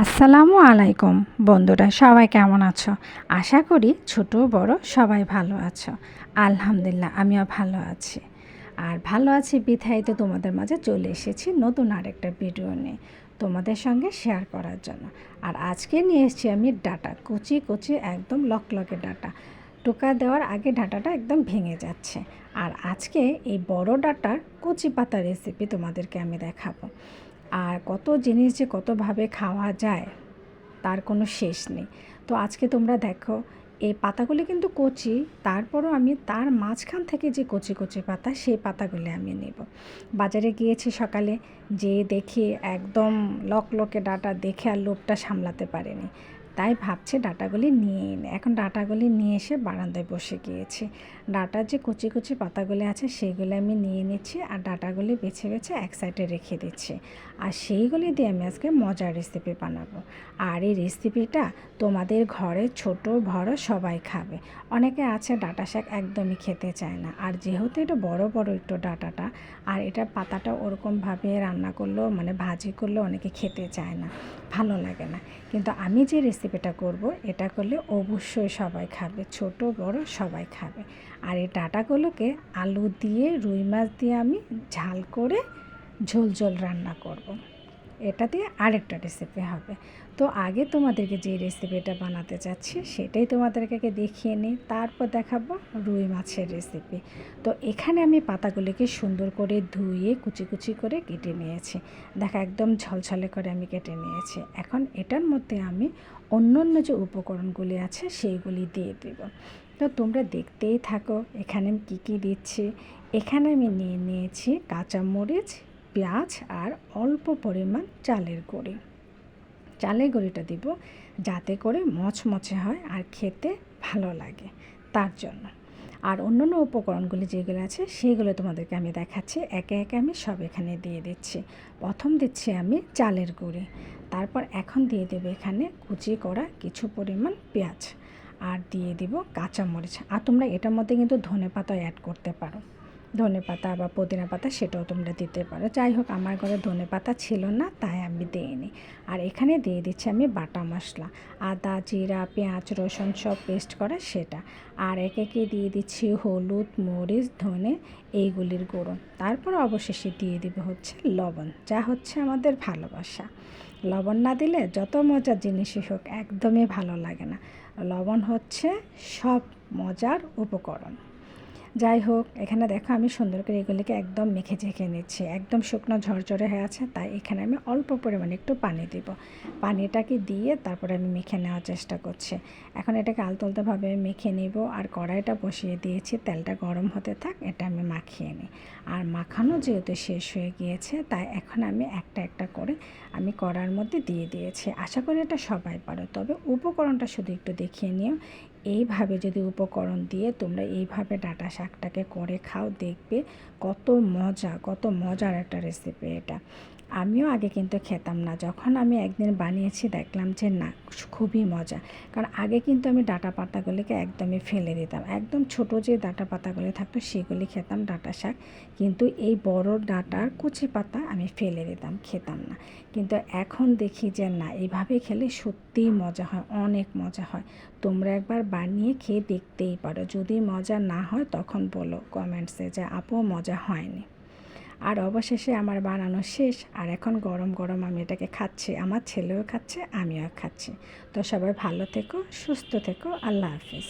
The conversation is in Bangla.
আসসালামু আলাইকুম। বন্ধুরা, সবাই কেমন আছো? আশা করি ছোট, বড় সবাই ভালো আছো। আলহামদুলিল্লাহ, আমিও ভালো আছি। আর ভালো আছি বিধায় তো তোমাদের মাঝে চলে এসেছি নতুন আরেকটা ভিডিও নিয়ে তোমাদের সঙ্গে শেয়ার করার জন্য। আর আজকে নিয়ে এসেছি আমি ডাটা, কুচি কুচি একদম লকলকে ডাটা। টোকা দেওয়ার আগে ডাটাটা একদম ভেঙে যাচ্ছে। আর আজকে এই বড় ডাটার কচি পাতা রেসিপি তোমাদেরকে আমি দেখাবো। আর কত জিনিস যে কতভাবে খাওয়া যায়, তার কোনো শেষ নেই। তো আজকে তোমরা দেখো, এই পাতাগুলি কিন্তু কচি, তারপরও আমি তার মাঝখান থেকে যে কচি কচি পাতা, সেই পাতাগুলি আমি নেব। বাজারে গিয়েছি সকালে যে দেখি একদম লক লকে ডাটা দেখে আর লোভটা সামলাতে পারেনি। তাই ভাবছি ডাটাগুলি নিয়ে এনে এখন ডাটাগুলি নিয়ে এসে বারান্দায় বসে গিয়েছি। ডাটার যে কচি কচি পাতাগুলি আছে সেইগুলি আমি নিয়ে নিচ্ছি আর ডাটাগুলি বেছে বেছে এক সাইডে রেখে দিচ্ছি। আর সেইগুলি দিয়ে আমি আজকে মজার রেসিপি বানাবো। আর এই রেসিপিটা তোমাদের ঘরে ছোট, বড় সবাই খাবে। অনেকে আছে ডাটা শাক একদমই খেতে চায় না। আর যেহেতু এটা বড় বড় একটু ডাটাটা, আর এটা পাতাটা ওরকমভাবে রান্না করলেও মানে ভাজি করলেও অনেকে খেতে চায় না। ভালো লাগে না। কিন্তু আমি যে রেসিপিটা করব এটা করলে অবশ্যই সবাই খাবে, ছোট, বড় সবাই খাবে আর এই ডাটাগুলোকে আলু দিয়ে, রুই মাছ দিয়ে আমি ঝাল করে ঝোল ঝোল রান্না করব। এটা দিয়ে আরেকটা রেসিপি হবে। তো আগে তোমাদেরকে যে রেসিপিটা বানাতে চাচ্ছি, সেটাই তোমাদেরকে দেখিয়ে নিই। তারপর দেখাবো রুই মাছের রেসিপি তো এখানে আমি পাতাগুলিকে সুন্দর করে ধুয়ে কুচি কুচি করে কেটে নিয়েছি। দেখা, একদম ঝলঝলে করে আমি কেটে নিয়েছি। এখন এটার মধ্যে আমি অন্য অন্য যে উপকরণগুলি আছে, সেইগুলি দিয়ে দেব। তো তোমরা দেখতেই থাকো, এখানে আমি কী কী দিচ্ছি। এখানে আমি নিয়ে নিয়েছি কাঁচামরিচ পেঁয়াজ আর অল্প পরিমাণ চালের গুঁড়ি। চালের গুঁড়িটা দিব যাতে করে মচমচে হয় আর খেতে ভালো লাগে তার জন্য। আর অন্যান্য উপকরণগুলি যেগুলো আছে সেগুলো তোমাদেরকে আমি দেখাচ্ছি। একে একে আমি সব এখানে দিয়ে দিচ্ছি। প্রথম দিচ্ছি আমি চালের গুঁড়ি। তারপর এখন দিয়ে দেবো এখানে কুচি করা কিছু পরিমাণ পেঁয়াজ। আর দিয়ে দিব কাঁচামরিচ। আর তোমরা এটার মধ্যে কিন্তু ধনে পাতা অ্যাড করতে পারো। ধনে পাতা বা পুদিনা পাতা সেটাও তোমরা দিতে পারো। যাই হোক আমার ঘরে ধনে পাতা ছিল না, তাই আমি দিইনি। আর এখানে দিয়ে দিচ্ছি আমি বাটা মশলা। আদা, জিরা, পেঁয়াজ, রসুন সব পেস্ট করা সেটা। আর একে একে দিয়ে দিচ্ছি হলুদ, মরিচ, ধনে, এইগুলির গুঁড়ো। তারপর অবশেষে দিয়ে দিবে হচ্ছে লবণ, যা হচ্ছে আমাদের ভালোবাসা। লবণ না দিলে যত মজার জিনিসই হোক, একদমই ভালো লাগে না। লবণ হচ্ছে সব মজার উপকরণ। যাই হোক, এখানে দেখো আমি সুন্দর করে এগুলিকে একদম মেখে ঝেঁকে নিচ্ছি। একদম শুকনো ঝরঝরে হয়ে আছে, তাই এখানে আমি অল্প পরিমাণে একটু পানি দিব। পানিটাকে দিয়ে তারপরে আমি মেখে নেওয়ার চেষ্টা করছি। এখন এটাকে আলতোলতোভাবে মেখে নিব আর কড়াইটা বসিয়ে দিয়েছি, তেলটা গরম হতে থাক, এটা আমি মাখিয়ে নিই। আর মাখানো যেহেতু শেষ হয়ে গিয়েছে, তাই এখন আমি একটা একটা করে আমি কড়ার মধ্যে দিয়ে দিয়েছি। আশা করি এটা সবাই পারো, তবে উপকরণটা শুধু একটু দেখিয়ে নিও। এইভাবে যদি উপকরণ দিয়ে তোমরা এইভাবে ডাটা শাকটাকে করে খাও, দেখবে কত মজা, কত মজার একটা রেসিপি এটা। আমিও আগে কিন্তু খেতাম না। যখন আমি একদিন বানিয়েছি, দেখলাম যে না, খুবই মজা। কারণ আগে কিন্তু আমি ডাটা পাতাগুলিকে একদমই ফেলে দিতাম। একদম ছোট যে ডাটা পাতাগুলি থাকতো, সেগুলি খেতাম ডাটা শাক। কিন্তু এই বড় ডাটার কুচি পাতা আমি ফেলে দিতাম, খেতাম না। কিন্তু এখন দেখি যে না, এইভাবে খেলে সত্যিই মজা হয়, অনেক মজা হয়। তোমরা একবার বানিয়ে খেয়ে দেখতেই পারো। যদি মজা না হয়, তখন বলো কমেন্টসে যে, আপু, মজা হয়নি। আর অবশেষে আমার বানানো শেষ। আর এখন গরম গরম আমি এটাকে খাচ্ছি। আমার ছেলেও খাচ্ছে, আমিও খাচ্ছি। তো সবাই ভালো থেকো, সুস্থ থেকো। আল্লাহ হাফিজ।